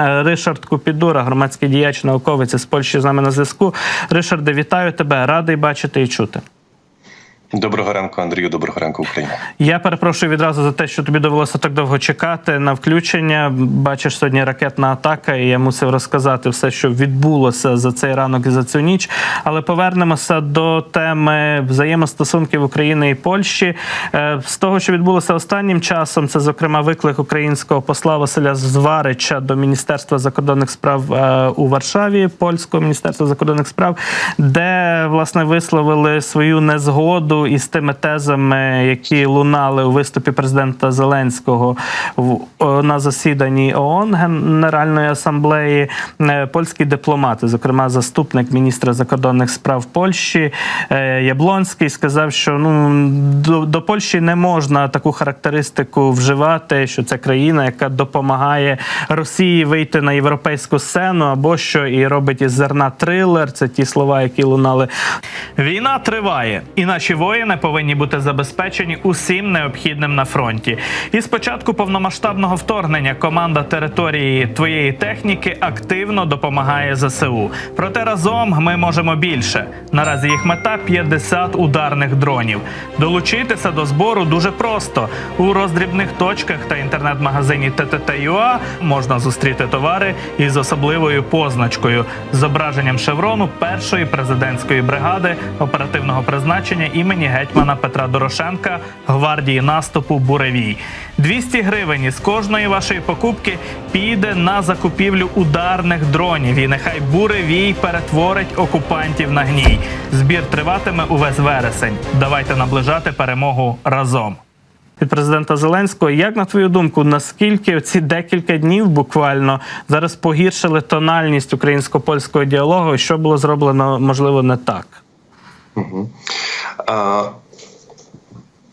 Е, Ришард Купідура, громадський діяч, науковець з Польщі з нами на зв'язку. Ришарде, вітаю тебе, радий бачити і чути. Доброго ранку, Андрію. Доброго ранку, Україна. Я перепрошую відразу за те, що тобі довелося так довго чекати на включення. Бачиш, сьогодні ракетна атака, і я мусив розказати все, що відбулося за цей ранок і за цю ніч. Але повернемося до теми взаємостосунків України і Польщі. Е, З того, що відбулося останнім часом, це зокрема виклик українського посла Василя Зварича до Міністерства закордонних справ е, у Варшаві, польського міністерства закордонних справ, де власне висловили свою незгоду із тими тезами, які лунали у виступі президента Зеленського в на засіданні ООН Генеральної асамблеї. Е, Польські дипломати, зокрема заступник міністра закордонних справ Польщі е, Яблонський, сказав, що ну до, до Польщі не можна таку характеристику вживати, що це країна, яка допомагає Росії вийти на європейську сцену, або що і робить із зерна трилер. Це ті слова, які лунали. Війна триває, і наші воїни повинні бути забезпечені усім необхідним на фронті. І з початку повномасштабного вторгнення команда території твоєї техніки активно допомагає ЗСУ. Проте разом ми можемо більше. Наразі їх мета 50 ударних дронів. Долучитися до збору дуже просто. У роздрібних точках та інтернет-магазині TTT.ua можна зустріти товари із особливою позначкою зображенням шеврону першої президентської бригади оперативного призначення імені гетьмана Петра Дорошенка гвардії наступу Буревій. 200 гривень із кожної вашої покупки піде на закупівлю ударних дронів. І нехай буревій перетворить окупантів на гній. Збір триватиме увесь вересень. Давайте наближати перемогу разом. Від президента Зеленського, як на твою думку, наскільки ці декілька днів буквально зараз погіршили тональність українсько-польського діалогу, і що було зроблено можливо не так? А,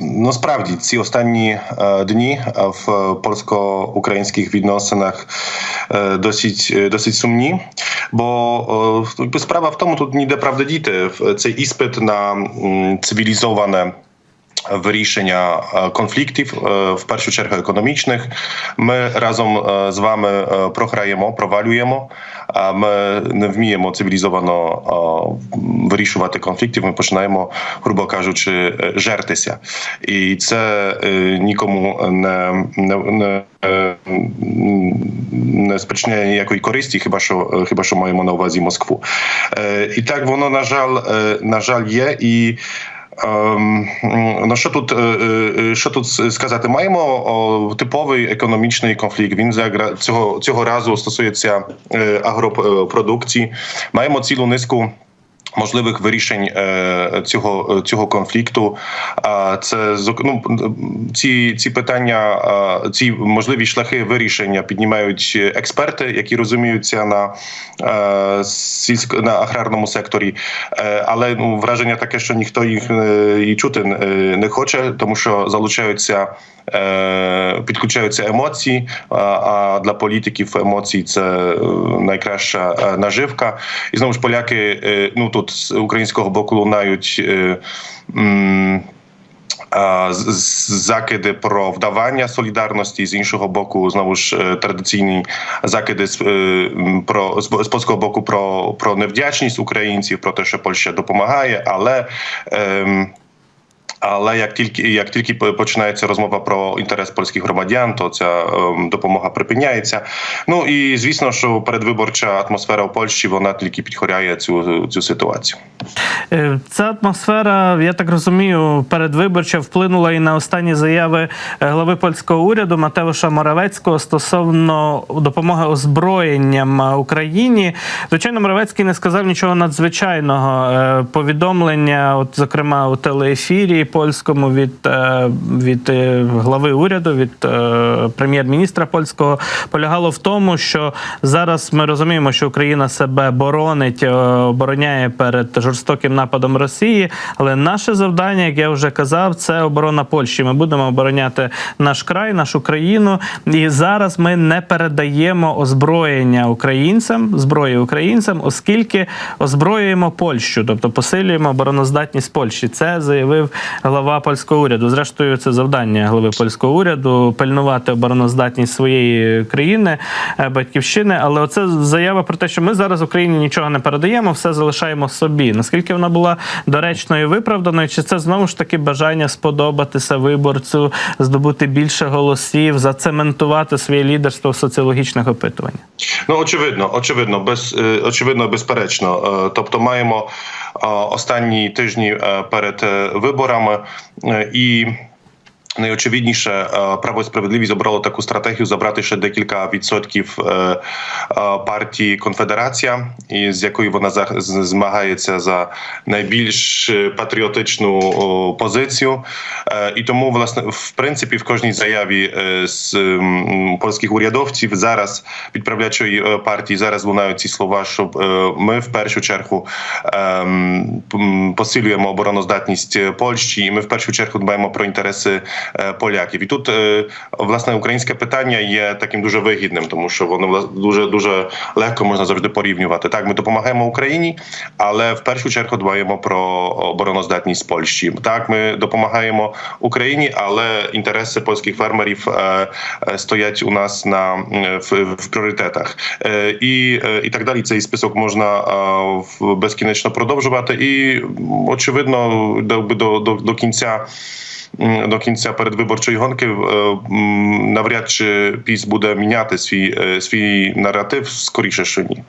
Ну, справді, ці останні е, дні е, в польсько-українських відносинах е, досить, е, досить сумні. Бо е, якби справа в тому, тут ніде правда вирішення е, конфліктів, е, в першу чергу економічних. Ми разом е, з вами програємо, провалюємо. Ми не вміємо цивілізовано вирішувати конфліктів. Ми починаємо, грубо кажучи, жертися, і це нікому не, не, не, не спричиняє ніякої користі, хіба що хіба що маємо на увазі Москву. І так воно на жаль, на жаль, є і. Ем, Ну що тут е, е, що тут сказати? Маємо типовий економічний конфлікт. Він загра- цього цього разу стосується е, агропродукції. Маємо цілу низку. Можливих вирішень е, цього цього конфлікту, це ну, ці, ці питання, е, ці можливі шляхи вирішення піднімають експерти, які розуміються на е, на аграрному секторі. Е, але ну враження таке, що ніхто їх е, і чути е, не хоче, тому що залучаються. е, Підключаються емоції, а- для політиків емоції це е, найкраща е, наживка. І знову ж поляки, е, ну тут з українського боку лунають. е, закиди про вдавання солідарності з іншого боку, знову ж е, традиційні закиди з е, про з польського боку про, про невдячність українців, про те, що Польща допомагає, але. ем, але як тільки як тільки по- починається розмова про інтерес польських громадян, то ця ем, допомога припиняється. Ну і звісно, що передвиборча атмосфера у Польщі вона тільки підхоряє цю цю ситуацію. Е, Ця атмосфера, я так розумію, передвиборча вплинула і на останні заяви е, глави польського уряду Матеуша Моравецького стосовно допомоги озброєнням е, Україні. Звичайно, Моравецький не сказав нічого надзвичайного. Повідомлення, от зокрема у телеефірі польському від, е, від е, глави уряду, від е, прем'єр-міністра польського, полягало в тому, що зараз ми розуміємо, що Україна себе боронить, обороняє перед жорстоким нападом Росії. Але наше завдання, як я вже казав, це оборона Польщі. Ми будемо обороняти наш край, нашу країну. І зараз ми не передаємо озброєння українцям, зброї українцям, оскільки озброюємо Польщу, тобто посилюємо обороноздатність Польщі. Це заявив глава польського уряду. Зрештою, це завдання глави польського уряду пильнувати обороноздатність своєї країни, е, батьківщини. Але оце заява про те, що ми зараз Україні нічого не передаємо, все залишаємо собі. Наскільки вона була доречною виправданою? Чи це знову ж таки бажання сподобатися виборцю, здобути більше голосів, зацементувати своє лідерство в соціологічних опитуваннях? Ну, очевидно, очевидно, без е, очевидно, безперечно. Е, Тобто, маємо останні тижні е, перед е, виборами е, і. Найочевидніше, право і справедливість обрало таку стратегію забрати ще декілька відсотків партії Конфедерація, і з якою вона змагається за найбільш е, патріотичну позицію. Е, І тому, власне, в принципі, в кожній заяві е, з польських урядовців зараз підправлячої е, партії зараз лунають ці слова, щоб е, ми в першу чергу ем, посилюємо обороноздатність Польщі, і ми в першу чергу дбаємо про інтереси поляків. І тут власне українське питання є таким дуже вигідним, тому що воно дуже дуже легко можна завжди порівнювати. Так, ми допомагаємо Україні, але в першу чергу дбаємо про обороноздатність Польщі. Так, ми допомагаємо Україні, але інтереси польських фермерів е, е, стоять у нас на е, в, в пріоритетах. І, і так далі. Цей список можна безкінечно продовжувати. І очевидно, до, до, до кінця. До кінця передвиборчої гонки е, навряд чи піс буде міняти свій е, свій наратив, скоріше, що ні.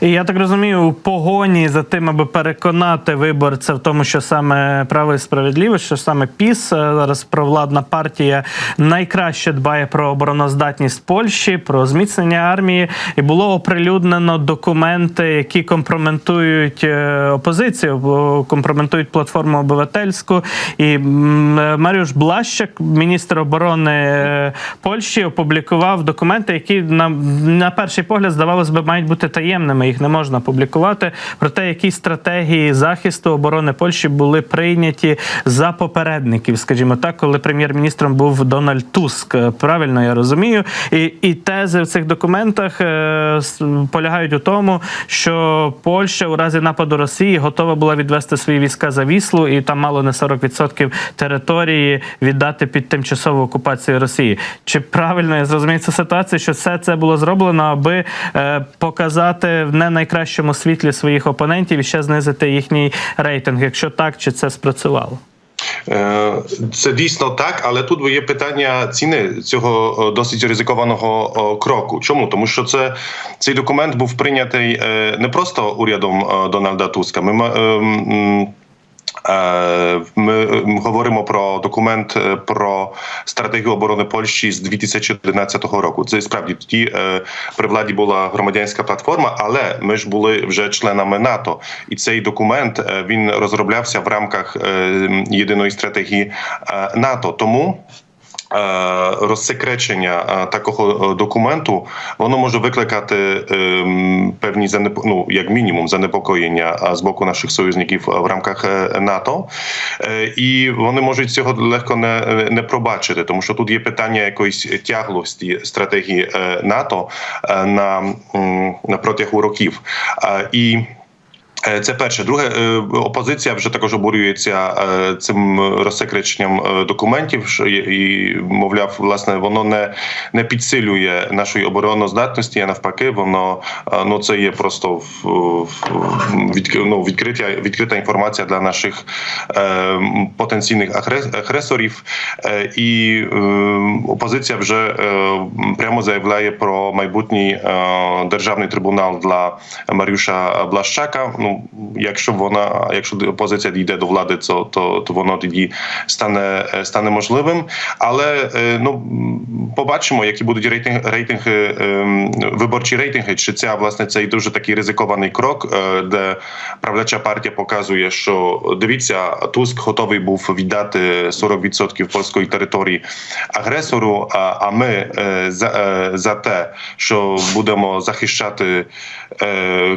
І я так розумію, у погоні за тим, аби переконати виборця в тому, що саме право і справедливість, що саме ПІС е, зараз провладна партія найкраще дбає про обороноздатність Польщі, про зміцнення армії, і було оприлюднено документи, які компрометують е, опозицію, компрометують платформу обивательську. І е, Маріуш Блащак, міністр оборони Польщі, опублікував документи, які на, на перший погляд здавалось би мають бути таємними. Їх не можна публікувати. Про те, які стратегії захисту оборони Польщі були прийняті за попередників, скажімо так, коли прем'єр-міністром був Дональд Туск. Е, Правильно я розумію. І, і тези в цих документах е, полягають у тому, що Польща у разі нападу Росії готова була відвести свої війська за Віслу, і там мало не 40% території віддати під тимчасову окупацію Росії. Чи правильно я зрозумію цю ситуацію, що все це було зроблено, аби е, не найкращому світлі своїх опонентів і ще знизити їхній рейтинг? Якщо так, чи це спрацювало? Е, Це дійсно так, але тут є питання ціни цього е, досить ризикованого е, кроку. Чому? Тому що це цей документ був прийнятий не просто урядом Дональда Туска. Ми ем, Ми говоримо про документ е, про стратегію оборони Польщі з 2011 року. Це справді тоді е, при владі була громадянська платформа, але ми ж були вже членами НАТО, і цей документ е, він розроблявся в рамках е, єдиної стратегії е, НАТО. Тому. Е, Розсекречення е, такого е, документу воно може викликати певні ну, як мінімум занепокоєння з боку наших союзників в рамках НАТО, і вони можуть цього легко не, не пробачити, тому що тут є питання якоїсь тяглості стратегії НАТО на, на протягу років. І Це перше. Друге, е, опозиція вже також обурюється е, цим розсекреченням е, документів. І мовляв, власне, воно не, не підсилює нашої обороноздатності, а навпаки, воно е, ну це є просто в, в- відк- ну, відкриття відкрита інформація для наших е, потенційних агрес- агресорів. Е, І е, опозиція вже е, прямо заявляє про майбутній е, державний трибунал для Маріуша Блащака. Ну, якщо вона, якщо опозиція дійде до влади, то, то, то воно тоді стане, е, стане можливим. Але е, ну побачимо, які будуть рейтинг, рейтинги, ем, виборчі рейтинги. Чи це власне цей дуже такий ризикований крок, е, де правляча партія показує, що дивіться, Туск готовий був віддати 40% польської території агресору. А, а ми за, за те, що будемо захищати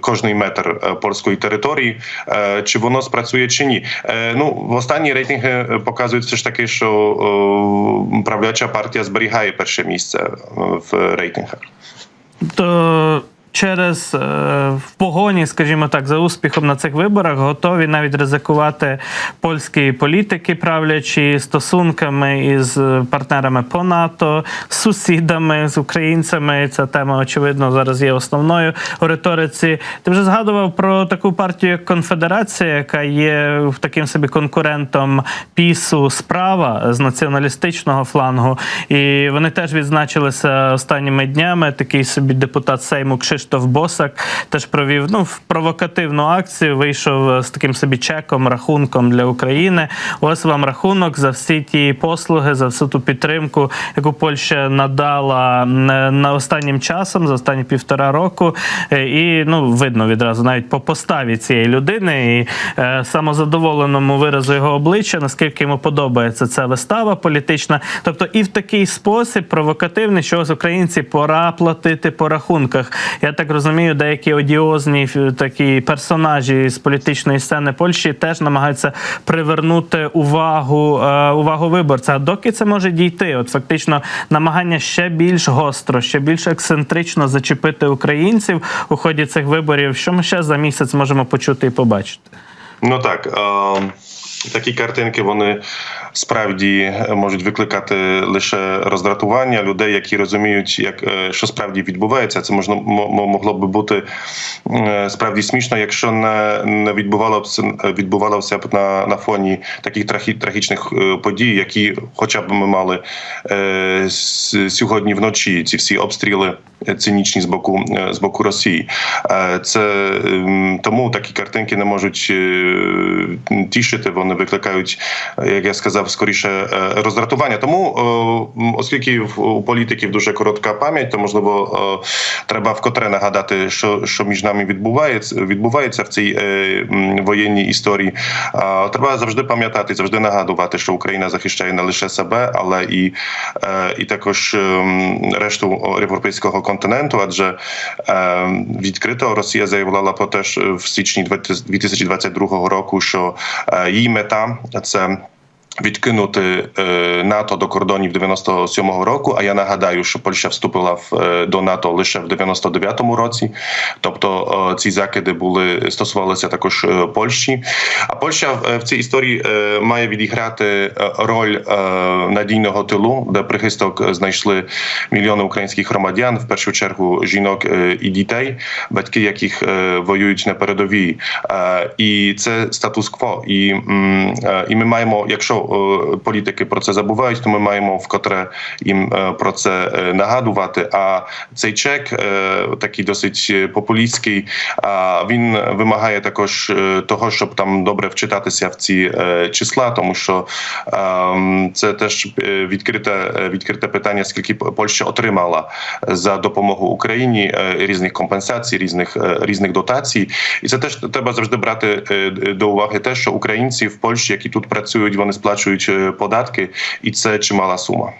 кожний метр польської території, е, чи воно спрацює чи ні. Е, ну в останні рейтинги е, показують все ж таки, що правляча партія зберігає перше місце в рейтингах. То через е, в погоні, скажімо так, за успіхом на цих виборах готові навіть ризикувати польські політики, правлячі стосунками із партнерами по НАТО, сусідами, з українцями. Ця тема очевидно зараз є основною у риториці. Ти вже згадував про таку партію, як Конфедерація, яка є таким собі конкурентом пісу справа з націоналістичного флангу. І вони теж відзначилися останніми днями. Такий собі депутат Сейму Кшиштоф Босак теж провів ну провокативну акцію. Вийшов з таким собі чеком, рахунком для України. Ось вам рахунок за всі ті послуги, за всю ту підтримку, яку Польща надала на останнім часом, за останні півтора року. Е, І ну видно відразу навіть по поставі цієї людини і е, самозадоволеному виразу його обличчя, наскільки йому подобається ця вистава політична. Тобто, і в такий спосіб провокативний, що ось українці пора платити по рахунках. Я так розумію, деякі одіозні такі персонажі з політичної сцени Польщі теж намагаються привернути увагу, е, увагу виборця. А доки це може дійти? От фактично намагання ще більш гостро, ще більш ексцентрично зачепити українців у ході цих виборів. Що ми ще за місяць можемо почути і побачити? Ну так, е, такі картинки вони справді можуть викликати лише роздратування людей, які розуміють, як е, що справді відбувається. Це можна мо- мо- могло би бути е, справді смішно, якщо не, не відбувалося відбувалося б на, на фоні таких трахі, трагічних е, подій, які, хоча б ми мали е, сьогодні вночі, ці всі обстріли е, цинічні з боку е, з боку Росії. Е, Це ем, тому такі картинки не можуть е, тішити. Вони викликають, е, як я сказав, скоріше е, роздратування. Тому, е, оскільки у політиків дуже коротка пам'ять, то можливо треба вкотре нагадати, що, що між нами відбувається відбувається в цій воєнній історії. Треба завжди пам'ятати, завжди нагадувати, що Україна захищає не лише себе, але і, і також решту європейського континенту. Адже відкрито Росія заявляла про те, що в січні 2022 року, що її мета це. Відкинути е, НАТО до кордонів 97-го року. А я нагадаю, що Польща вступила в е, до НАТО лише в 99-му році. Тобто ці закиди були стосувалися також е, Польщі. А Польща в цій історії має відіграти роль надійного тилу, де прихисток знайшли мільйони українських громадян, в першу чергу жінок і дітей, батьки яких воюють на передовій. І це статус-кво. І, і ми маємо, якщо політики про це забувають, то ми маємо вкотре їм е, про це е, нагадувати. А цей чек е, такий досить е, популістський. Він вимагає також е, того, щоб там добре вчитатися в ці е, числа, тому що ем, це теж е, відкрите е, відкрите питання, скільки Польща отримала за допомогу Україні е, різних компенсацій, різних е, різних дотацій, і це теж треба завжди брати е, до уваги те, що українці в Польщі, які тут працюють, вони сплачують е, податки, і це чимала сума.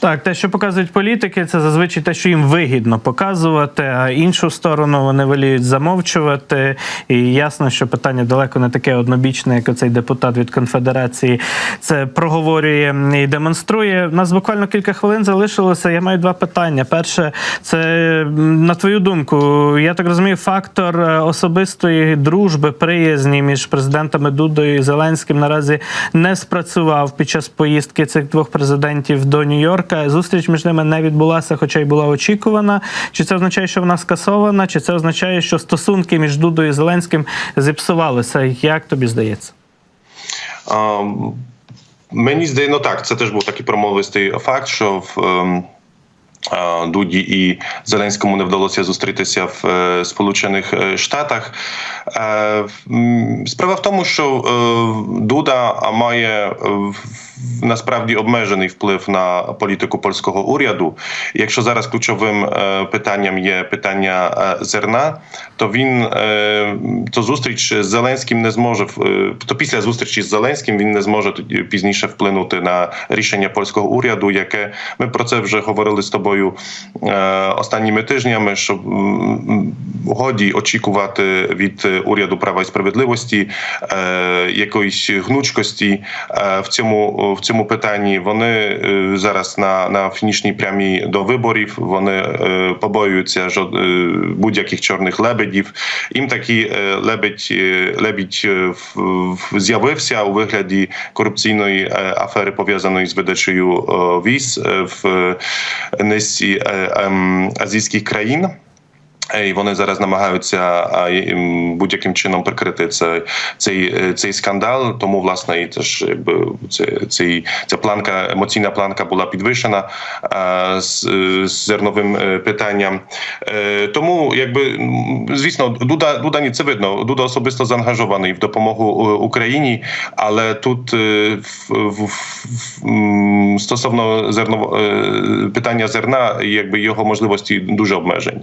Так, те, що показують політики, це зазвичай те, що їм вигідно показувати, а іншу сторону вони воліють замовчувати. І ясно, що питання далеко не таке однобічне, як оцей депутат від конфедерації це проговорює і демонструє. У нас буквально кілька хвилин залишилося. Я маю два питання. Перше, це на твою думку, я так розумію, фактор е, особистої дружби, приязні між президентами Дудою і Зеленським наразі не спрацював під час поїздки цих двох президентів до Нью-Йорка. Зустріч між ними не відбулася, хоча й була очікувана. Чи це означає, що вона скасована, чи це означає, що стосунки між Дудою і Зеленським зіпсувалися? Як тобі здається? А, Мені здається, ну так, це теж був такий промовистий факт, що в а, Дуді і Зеленському не вдалося зустрітися в е, Сполучених е, Штатах. Е, Справа в тому, що Дуда має насправді обмежений вплив на політику польського уряду. Якщо зараз ключовим е, питанням є питання е, зерна, то він е, то зустріч з Зеленським не зможе то після зустрічі з Зеленським він не зможе пізніше вплинути на рішення польського уряду, яке ми про це вже говорили з тобою останніми тижнями, що годі очікувати від уряду права і справедливості якоїсь гнучкості в цьому в цьому питанні. Вони е, зараз на, на фінішній прямій до виборів. Вони е, побоюються е, будь-яких чорних лебедів. Їм такий е, лебедь, лебідь з'явився у вигляді корупційної афери, пов'язаної з видачею віз в низці ем, азійських країн. Е, І вони зараз намагаються будь-яким чином прикрити цей, цей, е, цей скандал. Тому власне і теж якби це, цей, ця планка, емоційна планка була підвищена з, е, з зерновим питанням. Тому, якби звісно, Дуда Дуда ні, це видно. Дуда особисто заангажований в допомогу Україні, але тут в, в, в, стосовно зерново е, питання зерна, якби його можливості дуже обмежені.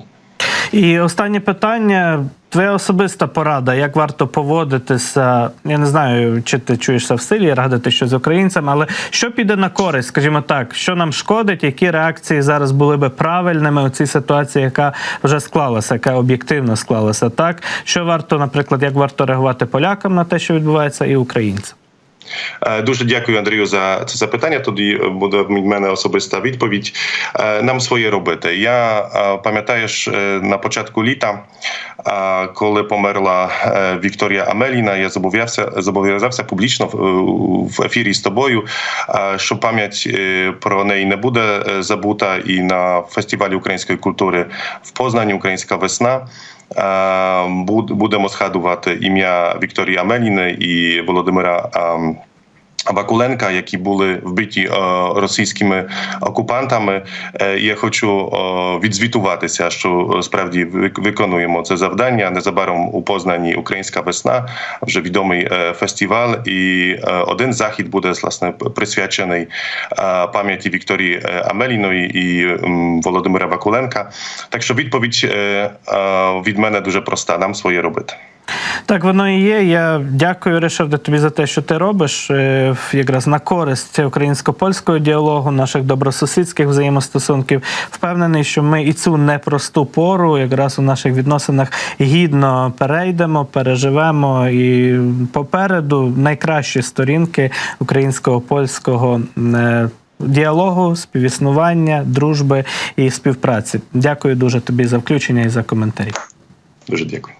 І останнє питання. Твоя особиста порада, як варто поводитися. Я не знаю, чи ти чуєшся в силі радити щось з українцям, але що піде на користь, скажімо так, що нам шкодить, які реакції зараз були би правильними у цій ситуації, яка вже склалася, яка об'єктивно склалася, так що варто, наприклад, як варто реагувати полякам на те, що відбувається, і українцям. Е, Дуже дякую, Андрію, за це запитання. Тоді буде від мене особиста відповідь. Е, Нам своє робити. Я е, пам'ятаєш е, на початку літа, коли померла Вікторія Амеліна, я зобов'язався зобов'язався публічно в- в ефірі з тобою, що пам'ять про неї не буде забута, і на фестивалі української культури в Познані Українська весна. Е, Будемо згадувати ім'я Вікторії Амеліни і Володимира ем, Вакуленка, які були вбиті е, російськими окупантами. Е, Я хочу е, відзвітуватися, що справді вик- виконуємо це завдання. Незабаром у Познані Українська весна, вже відомий фестиваль. І один захід буде власне присвячений пам'яті Вікторії Амеліної і Володимира Вакуленка. Так що відповідь від мене дуже проста: нам своє робити. Так воно і є. Я дякую, Ришарде, тобі за те, що ти робиш е, якраз на користь українсько-польського діалогу, наших добросусідських взаємостосунків. Впевнений, що ми і цю непросту пору якраз у наших відносинах гідно перейдемо, переживемо. І попереду найкращі сторінки українського польського. е, Діалогу, співіснування, дружби і співпраці. Дякую дуже тобі за включення і за коментарі. Дуже дякую.